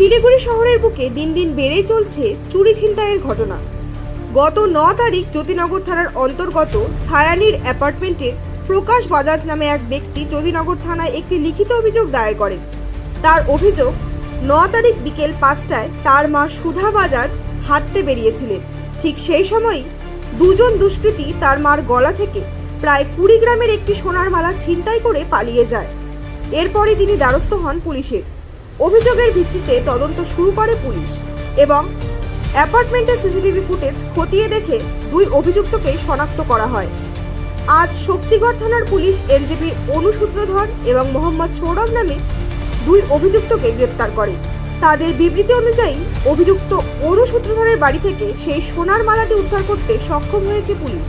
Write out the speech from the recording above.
শিলিগুড়ি শহরের বুকে দিন দিন বেড়েই চলছে চুরি ছিনতাইয়ের ঘটনা। গত ন তারিখ জ্যোতিনগর থানার অন্তর্গত ছায়ানির অ্যাপার্টমেন্টের প্রকাশ বাজাজ নামে এক ব্যক্তি জ্যোতিনগর থানায় একটি লিখিত অভিযোগ দায়ের করেন। তার অভিযোগ, ন তারিখ বিকেল পাঁচটায় তার মা সুধা বাজাজ হাঁটতে বেরিয়েছিলেন। ঠিক সেই সময়ই দুজন দুষ্কৃতী তার মার গলা থেকে প্রায় কুড়ি গ্রামের একটি সোনার মালা ছিনতাই করে পালিয়ে যায়। এরপরে তিনি দ্বারস্থ হন পুলিশের। অভিযোগের ভিত্তিতে তদন্ত শুরু করে পুলিশ এবং অ্যাপার্টমেন্টের সিসিটিভি ফুটেজ খতিয়ে দেখে দুই অভিযুক্তকে শনাক্ত করা হয়। আজ শক্তিগড় থানার পুলিশ এনজেপির অনুসূত্রধর এবং মোহাম্মদ সৌরভ নামে দুই অভিযুক্তকে গ্রেপ্তার করে। তাদের বিবৃতি অনুযায়ী, অভিযুক্ত অনুসূত্রধরের বাড়ি থেকে সেই সোনার মালাটি উদ্ধার করতে সক্ষম হয়েছে পুলিশ।